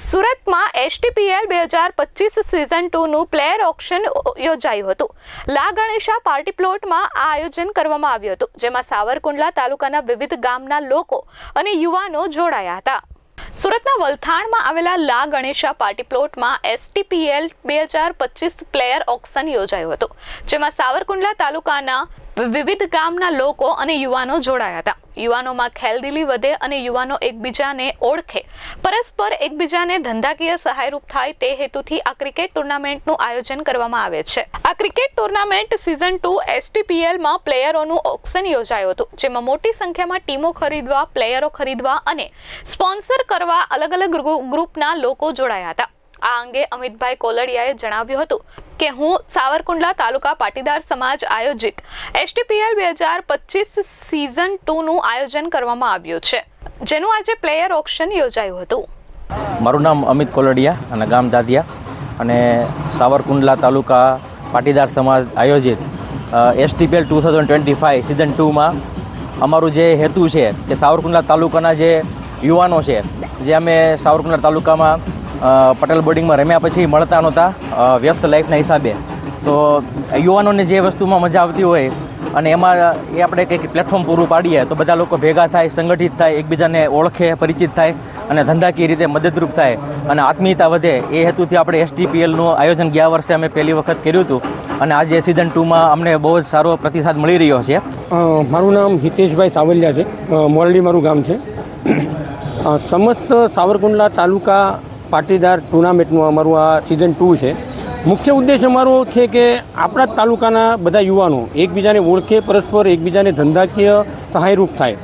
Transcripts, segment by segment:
સુરતમાં એસટીપીએલ બે હજાર પચીસ સિઝન ટુનું પ્લેયર ઓક્શન યોજાયું હતું. લા ગણેશા પાર્ટી પ્લોટમાં આ આયોજન કરવામાં આવ્યું હતું, જેમાં સાવરકુંડલા તાલુકાના વિવિધ ગામના લોકો અને યુવાનો જોડાયા હતા. સુરતના વલથાણમાં આવેલા લા ગણેશા પાર્ટી પ્લોટમાં એસટીપીએલ બે હજાર પચીસ પ્લેયર ઓક્શન યોજાયું હતું, જેમાં સાવરકુંડલા તાલુકાના વિવિધ ગામના લોકો અને યુવાનો જોડાયા હતા. યુવાનોમાં ખેલદિલી વધે અને યુવાનો એકબીજાને ઓળખે. પરસ્પર એકબીજાને ધંધાકીય સહાયરૂપ થાય તે હેતુથી આ ક્રિકેટ ટુર્નામેન્ટનું આયોજન કરવામાં આવે છે. આ ક્રિકેટ ટુર્નામેન્ટ સિઝન ટુ એસટીપીએલમાં પ્લેયરોનું ઓક્શન યોજાયું હતું, જેમાં મોટી સંખ્યામાં ટીમો ખરીદવા, પ્લેયરો ખરીદવા અને સ્પોન્સર કરવા અલગ અલગ ગ્રુપના લોકો જોડાયા હતા. આ અંગે અમિતભાઈ કોલડિયાએ જણાવ્યું હતું. કે હું સાવરકુંડલા તાલુકા પાટીદાર સમાજ આયોજિત એસટીપીએલ બે હજાર પચીસ સિઝન ટુનું આયોજન કરવામાં આવ્યું છે, જેનું આજે પ્લેયર ઓક્શન યોજાયું હતું. મારું નામ અમિત કોલડિયા અને ગામ દાદિયા. અને સાવરકુંડલા તાલુકા પાટીદાર સમાજ આયોજિત STPL two thousand twenty five season ટુમાં અમારું જે હેતુ છે કે સાવરકુંડલા તાલુકાના જે યુવાનો છે, જે અમે સાવરકુંડલા તાલુકામાં પટેલ બોર્ડિંગમાં રમ્યા પછી મળતા નહોતા. વ્યસ્ત લાઈફના હિસાબે. તો યુવાનોને જે વસ્તુમાં મજા આવતી હોય અને એમાં એ આપણે કંઈક પ્લેટફોર્મ પૂરું પાડીએ, તો બધા લોકો ભેગા થાય, સંગઠિત થાય, એકબીજાને ઓળખે, પરિચિત થાય અને ધંધાકીય રીતે મદદરૂપ થાય અને આત્મીયતા વધે. એ હેતુથી આપણે એસટીપીએલનું આયોજન ગયા વર્ષે અમે પહેલી વખત કર્યું હતું અને આજે સિઝન ટુમાં અમને બહુ જ સારો પ્રતિસાદ મળી રહ્યો છે. મારું નામ હિતેશભાઈ સાવલિયા છે. મોરડી મારું ગામ છે. સમસ્ત સાવરકુંડલા તાલુકા પાટીદાર ટુર્નામેન્ટનું અમારું આ સિઝન ટુ છે. મુખ્ય ઉદ્દેશ અમારો છે કે આપણા જ તાલુકાના બધા યુવાનો એકબીજાને ઓળખે, પરસ્પર એકબીજાને ધંધાકીય સહાયરૂપ થાય.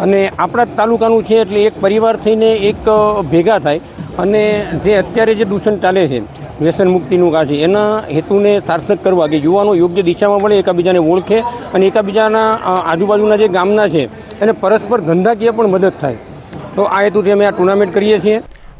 અને આપણા જ તાલુકાનું છે એટલે એક પરિવાર થઈને એક ભેગા થાય. અને જે અત્યારે જે દૂષણ ચાલે છે, વ્યસન મુક્તિનું કાં છે, એના હેતુને સાર્થક કરવા કે યુવાનો યોગ્ય દિશામાં વળે, એકાબીજાને ઓળખે અને એકાબીજાના આજુબાજુના જે ગામના છે, એને પરસ્પર ધંધાકીય પણ મદદ થાય. તો આ હેતુથી અમે આ ટુર્નામેન્ટ કરીએ છીએ.